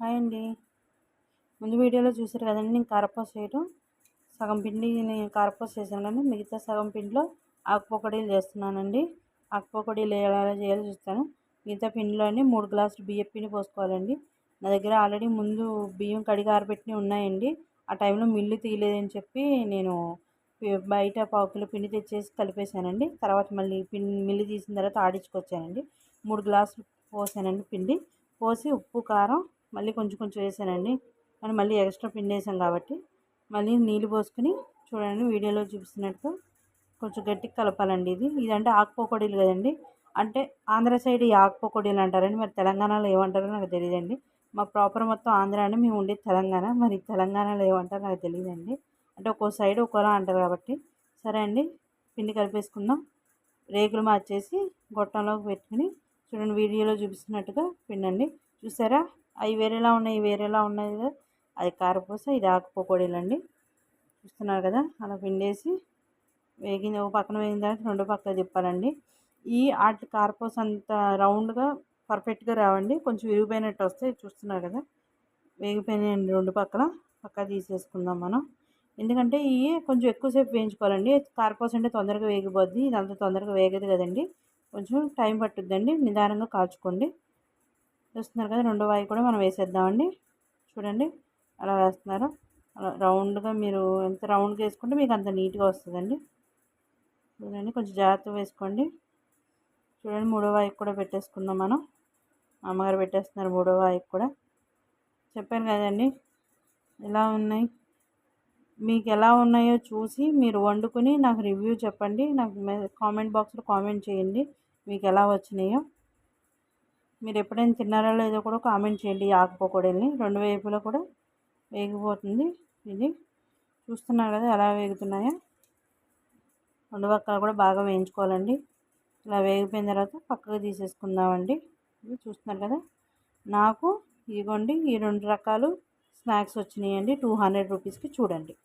Hi అండి. ముందు వీడియోలో చూసారు కదండి నేను కారపూస చేయటం సగం పిండి నేను కారపూస చేశాను కానీ మిగతా సగం పిండిలో ఆకుపొకడీలు చేస్తున్నానండి ఆకుపొకడీలు ఎలా చేయాలో చూస్తాను. మిగతా పిండిలోని మూడు గ్లాసులు బియ్యం పిండి పోసుకోవాలండి. నా దగ్గర ఆల్రెడీ ముందు బియ్యం కడిగి ఆరబెట్టి ఉన్నాయండి. ఆ టైంలో మిల్లు తీయలేదని చెప్పి నేను బయట పావుకిలో పిండి తెచ్చేసి కలిపేశానండి. తర్వాత మళ్ళీ పిండి మిల్లు తీసిన తర్వాత ఆడించుకొచ్చానండి. మూడు గ్లాసులు పోసానండి పిండి. పోసి ఉప్పు కారం మళ్ళీ కొంచెం కొంచెం వేసానండి. మనం మళ్ళీ ఎక్స్ట్రా పిండి వేసాం కాబట్టి మళ్ళీ నీళ్ళు పోసుకుని చూడండి వీడియోలో చూపిస్తున్నట్టు కొంచెం గట్టిగా కలపాలండి ఇది. ఇదంటే ఆకుపోకొడీలు కదండి. అంటే ఆంధ్ర సైడ్ ఈ ఆకుపోకొడీలు అంటారండి. మరి తెలంగాణలో ఏమంటారో నాకు తెలియదండి. మా ప్రాపర్ మొత్తం ఆంధ్ర అండి. మేము ఉండేది తెలంగాణ. మరి తెలంగాణలో ఏమంటారో నాకు తెలియదండి. అంటే ఒక్కో సైడ్ ఒక్కోలా అంటారు కాబట్టి. సరే అండి. పిండి కలిపేసుకుందాం. రేకులు మార్చేసి గొట్టంలోకి పెట్టుకుని చూడండి వీడియోలో చూపిస్తున్నట్టుగా పిండండి. చూసారా? అవి వేరేలా ఉన్నాయి వేరేలా ఉన్నాయి కదా. అది కారపూస ఇది ఆకుపకోడీలు అండి చూస్తున్నారు కదా? అలా పిండేసి వేగింది. ఒక పక్కన వేగిన తర్వాత రెండు పక్కన తిప్పాలండి. ఈ ఆటి కారపూస అంత రౌండ్గా పర్ఫెక్ట్గా రావండి. కొంచెం విరిగిపోయినట్టు వస్తే చూస్తున్నారు కదా? వేగిపోయినాయండి రెండు పక్కల. పక్క తీసేసుకుందాం మనం. ఎందుకంటే ఇవి కొంచెం ఎక్కువసేపు వేయించుకోవాలండి. కారపూస అంటే తొందరగా వేగిపోద్ది. అంత తొందరగా వేగదు కదండి. కొంచెం టైం పట్టుద్దండి. నిదానంగా కాల్చుకోండి. చూస్తున్నారు కదా రెండో వాయి కూడా మనం వేసేద్దామండి. చూడండి అలా వేస్తున్నారు. అలా రౌండ్గా మీరు ఎంత రౌండ్గా వేసుకుంటే మీకు అంత నీట్గా వస్తుందండి. చూడండి కొంచెం జాగ్రత్త వేసుకోండి. చూడండి మూడో వాయికి కూడా పెట్టేసుకుందాం మనం. అమ్మగారు పెట్టేస్తున్నారు మూడో వాయికి కూడా. చెప్పాను కదండి ఎలా ఉన్నాయి? మీకు ఎలా ఉన్నాయో చూసి మీరు వండుకుని నాకు రివ్యూ చెప్పండి. నాకు కామెంట్ బాక్స్లో కామెంట్ చేయండి. మీకు ఎలా వచ్చినాయో. మీరు ఎప్పుడైనా తిన్నారో లేదో కూడా కామెంట్ చేయండి ఆకుపోకూడని రెండు వైపులా కూడా వేగిపోతుంది ఇది. చూస్తున్నారు కదా ఎలా వేగుతున్నాయో. రెండు పక్కల కూడా బాగా వేయించుకోవాలండి. ఇలా వేగిపోయిన తర్వాత పక్కకు తీసేసుకుందామండి. ఇది చూస్తున్నారు కదా. నాకు ఇదిగోండి ఈ రెండు రకాలు స్నాక్స్ వచ్చినాయండి. టూ హండ్రెడ్ రూపీస్కి చూడండి.